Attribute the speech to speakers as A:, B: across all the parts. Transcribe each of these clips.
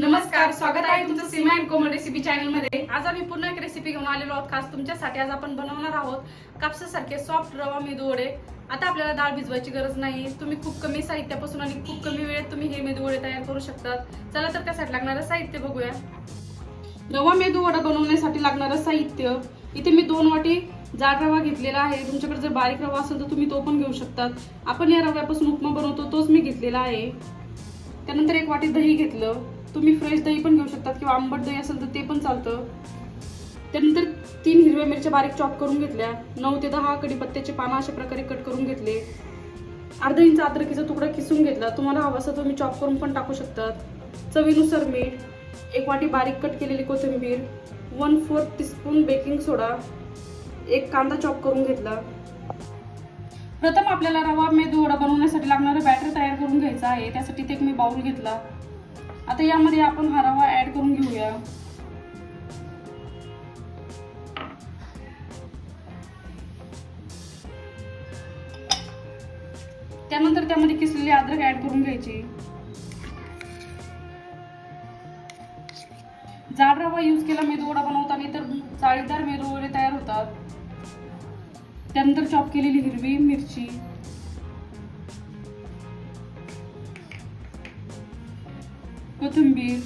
A: नमस्कार स्वागत आहे तुमचं सीमा अँड कोमल रेसिपी चॅनलमध्ये. आज आम्ही पुन्हा एक रेसिपी घेऊन आलेलो आहोत. खास तुमच्यासाठी आज आपण बनवणार आहोत कापसासारखे सॉफ्ट रवा मेदू वडे आता आपल्याला डाळ भिजवायची गरज नाही. तुम्ही खूप कमी साहित्यापासून आणि खूप कमी वेळेत तुम्ही हे मेदू वडे तयार करू शकतात. चला तर त्यासाठी लागणारं साहित्य बघूया. रवा मेदू वडा बनवण्यासाठी लागणारं साहित्य. इथे मी दोन वाटी जाड रवा घेतलेला आहे. तुमच्याकडे जर बारीक रवा असेल तर तुम्ही तो पण घेऊ शकतात. आपण या रव्यापासून उपमा बनवतो तोच मी घेतलेला आहे. त्यानंतर एक वाटी दही घेतलं. तुम्ही फ्रेश दही पण घेऊ शकतात किंवा आंबट दही असेल तर ते पण चालतं. त्यानंतर तीन हिरव्या मिरच्या बारीक चॉप करून घेतल्या. नऊ ते दहा कडीपत्त्याचे पानं अशा प्रकारे कट करून घेतले. अर्धा इंच अद्रकीचा तुकडा किसून घेतला. तुम्हाला हवा असं तुम्ही चॉप करून पण टाकू शकतात. चवीनुसार मीठ एक वाटी बारीक कट केलेली कोथिंबीर one fourth teaspoon baking soda एक कांदा चॉप करून घेतला. प्रथम आपल्याला रवा मेदू वडा बनवण्यासाठी लागणारं बॅटर तयार करून घ्यायचं आहे. त्यासाठी ते एक मी बाउल घेतला. आता यामध्ये आपण हा रवा ऍड करून घेऊया. त्यानंतर त्यामध्ये किसलेली अद्रक ऍड करून घ्यायची. जाड रवा यूज केला मेदू वडा बनवताना तर चाळीदार मेदू वगैरे तयार होतात. त्यानंतर चॉप केलेली हिरवी मिरची. कोथिंबीर.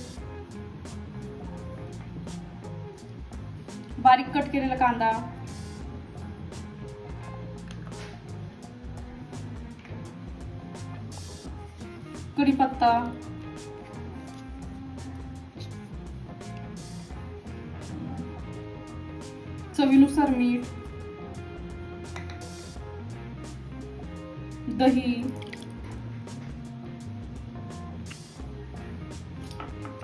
A: बारीक कट केलेला कांदा. कढीपत्ता. चवीनुसार मीठ. दही.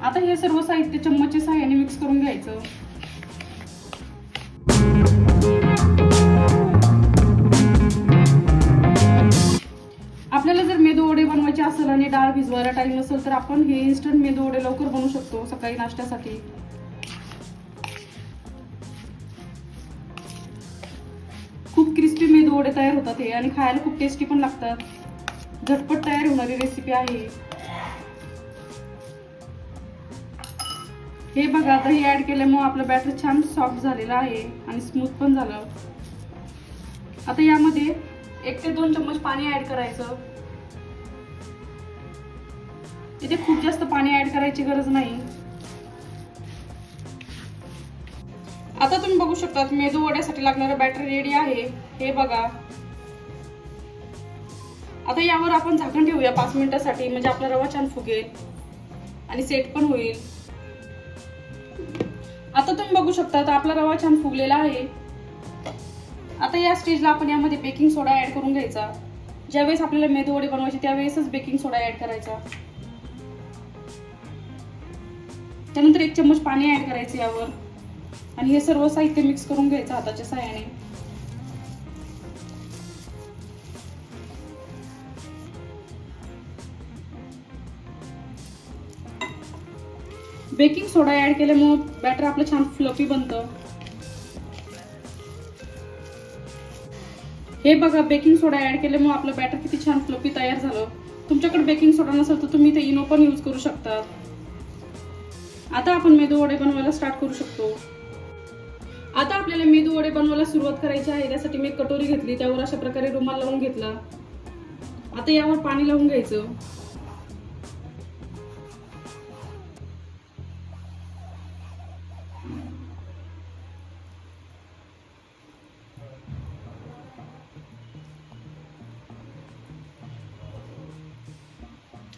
A: आता हे सर्व साहित्य चम्मचच्या सहाय्याने मिक्स करून घ्यायचं. आपल्याला जर मेदू वडे बनवायचे असेल आणि डाळ भिजवायला टाइम नसेल तर आपण हे इन्स्टंट मेदू वडे लवकर बनवू शकतो सकाळी नाश्त्यासाठी. खूप क्रिस्पी मेदू वडे तयार होतात हे आणि खायला खूप टेस्टी पण लागतात. झटपट तयार होणारी रेसिपी आहे. हे बघा तरही ॲड केल्यामुळे आपलं बॅटर छान सॉफ्ट झालेलं आहे आणि स्मूथ पण झालं. आता यामध्ये एक ते दोन चम्मच पाणी ॲड करायचं. इथे खूप जास्त पाणी ॲड करायची गरज नाही. आता तुम्ही बघू शकता मेदू वड्यासाठी लागणारं बॅटर रेडी आहे. हे बघा. आता यावर आपण झाकण ठेवूया पाच मिनिटासाठी म्हणजे आपला रवा छान फुगेल आणि सेट पण होईल. आता तुम्ही बघू शकता तर आपला रवा छान फुगलेला आहे. आता या स्टेजला आपण यामध्ये बेकिंग सोडा ऍड करून घ्यायचा. ज्यावेळेस आपल्याला मेदू वडे बनवायचे त्यावेळेसच बेकिंग सोडा ऍड करायचा. त्यानंतर एक चम्मच पाणी ऍड करायचं यावर. आणि हे सर्व साहित्य मिक्स करून घ्यायचं हाताच्या साह्याने. बेकिंग सोडा ऍड केल्यामुळे बॅटर आपलं छान फ्लफी बनतं. हे बघा बेकिंग सोडा ऍड केल्यामुळे आपलं बॅटर किती छान फ्लफी तयार झालं. तुमच्याकडे बेकिंग सोडा नसेल तर तुम्ही ते इनो पण यूज करू शकता आता आपण मेदू वडे बनवायला स्टार्ट करू शकतो. आता आपल्याला मेदू वडे बनवायला सुरुवात करायची आहे. त्यासाठी मी कटोरी घेतली. त्यावर अशा प्रकारे रुमाल लावून घेतला. आता यावर पाणी लावून घ्यायचं.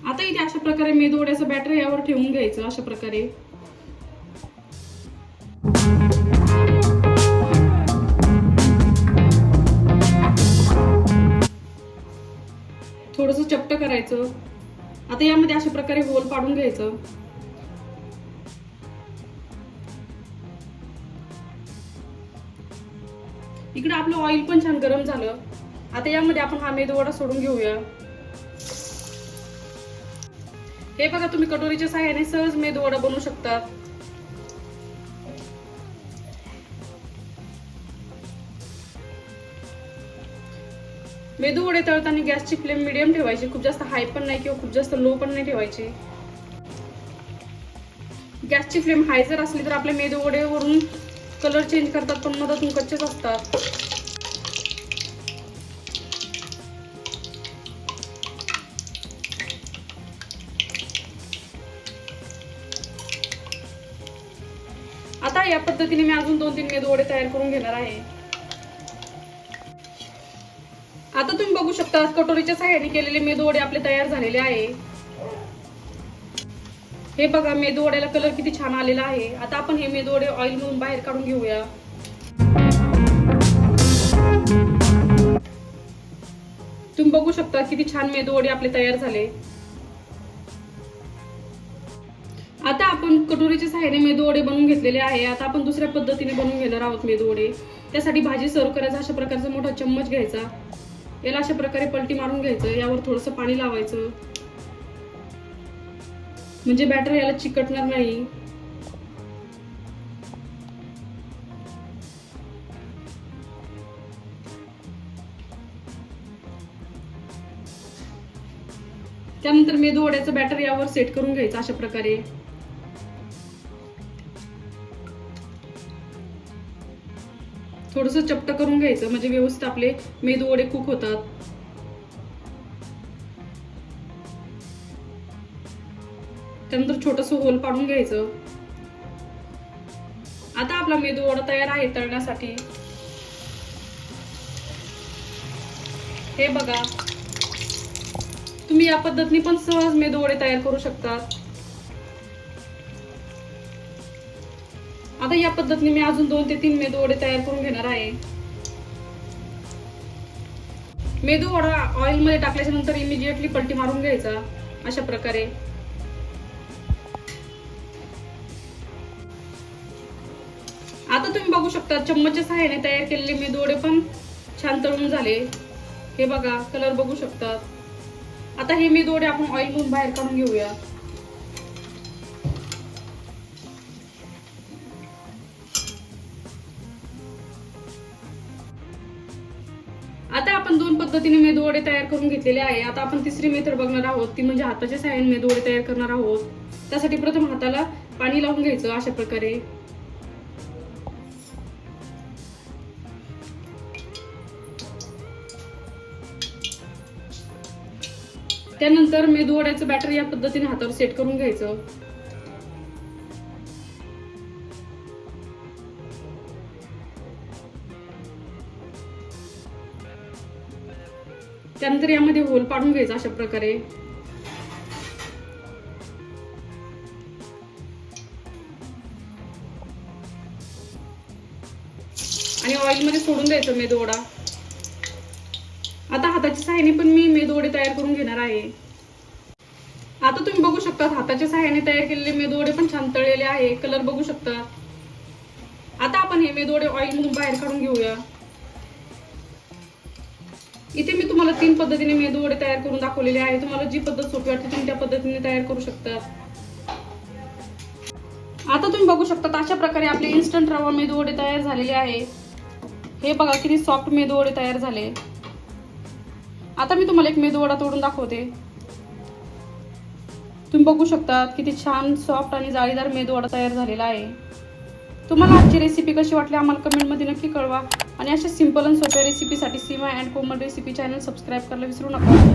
A: आता इथे अशा प्रकारे मेदवड्याचं बॅटर यावर ठेवून घ्यायचं अशा प्रकारे. थोडस चपट करायचं. आता यामध्ये अशा प्रकारे होल पाडून घ्यायचं. इकडे आपलं ऑइल पण छान गरम झालं. आता यामध्ये आपण हा मेदवडा सोडून घेऊया. हे बघा तुम्ही कटोरीच्या सहाय्याने सहज मेद वडा बनवू शकता. मेदू वडे तळताना गॅसची फ्लेम मिडियम ठेवायची. खूप जास्त हाय पण नाही किंवा खूप जास्त लो पण नाही ठेवायची. गॅसची फ्लेम हाय जर असली तर आपले मेदू वडे वरून कलर चेंज करतात पण मधातून कच्चेच असतात. या पद्धतीने मी अजून दोन तीन मेदूवडे तयार करून घेणार आहे. आता तुम्ही बघू शकता कटोरीच्या सहाय्याने केलेले मेदूवडे आपले तयार झालेले आहे. हे बघा मेदूवड्याला कलर किती छान आलेला आहे. आता आपण हे मेदूवडे ऑइल मधून बाहेर काढून घेऊया. तुम्ही बघू शकता किती छान मेदूवडे आपले तयार झाले. आता आपण कटोरीच्या सहाय्याने मेदू वडे बनवून घेतलेले आहे. आता आपण दुसऱ्या पद्धतीने बनवून घेणार आहोत मेदू वडे. त्यासाठी भाजी सर्व करायचा अशा प्रकारचा मोठा चम्मच घ्यायचा. याला अशा प्रकारे पलटी मारून घ्यायचं. यावर थोडंसं पाणी लावायचं. म्हणजे बॅटर याला चिकटणार नाही. त्यानंतर मेदू वड्याचं बॅटर यावर सेट करून घ्यायचं अशा प्रकारे. थोडस चपट करून घ्यायचं. म्हणजे व्यवस्थित आपले मेदू वडे कुक होतात. त्यानंतर छोटस होल पाडून घ्यायचं. आता आपला मेदू वडा तयार आहे तळण्यासाठी. हे बघा. तुम्ही या पद्धतीने पण सहज मेदू वडे तयार करू शकता आता या पद्धतीने मी अजून दोन ते तीन मेदू वडे तयार करून घेणार आहे. मेदू वडा ऑइलमध्ये टाकल्याच्या नंतर इमिजिएटली पलटी मारून घ्यायचा अशा प्रकारे. आता तुम्ही बघू शकता चम्मचच्या सहाय्याने तयार केलेले मेदू वडे पण छान तळून झाले. हे बघा कलर बघू शकतात आता हे मेदू वडे आपण ऑइल मधून बाहेर काढून घेऊया. आपण दोन पद्धतीने मेदूवडे तयार करून घेतलेले आहे. आता आपण तिसरी मेथड बघणार आहोत. ती म्हणजे हाताच्या साह्याने मेदूवडे तयार करणार आहोत. त्यासाठी प्रथम हाताला पाणी लावून घ्यायचं अशा प्रकारे. त्यानंतर मेदूवड्याचं बॅटर या पद्धतीने हातावर सेट करून घ्यायचं. त्यानंतर यामध्ये होल पाडून घ्यायचा अशा प्रकारे. आणि ऑइलमध्ये सोडून द्यायचं मेदोडा आता हाताच्या सहाय्याने पण मी मेदोडे तयार करून घेणार आहे. आता तुम्ही बघू शकता हाताच्या सहाय्याने तयार केलेले मेदोडे पण छान तळलेले आहे. कलर बघू शकता. आता आपण हे मेदोडे ऑइल मधून बाहेर काढून घेऊया. इथे मी तुम्हाला तीन पद्धतीने मेदू वडे तयार करून दाखवलेले आहे. तुम्हाला जी पद्धत सोपी वाटते तुम्ही त्या पद्धतीने तयार करू शकता. आता तुम्ही बघू शकता अशा प्रकारे आपले इन्स्टंट रवा मेदू वडे तयार झालेले आहे. हे बघा किती सॉफ्ट मेदू वडे तयार झाले. आता मी तुम्हाला एक मेदू वडा तोडून दाखवते. तुम्ही बघू शकता किती छान सॉफ्ट आणि जाळीदार मेदू वडा तयार झालेला आहे. तुम्हाला आजची रेसिपी कशी वाटली आम्हाला कमेंटमध्ये नक्की कळवा. आणि अशा सिंपल आणि सोप्या रेसिपीसाठी Seema and Komal recipe channel subscribe करायला विसरू नका.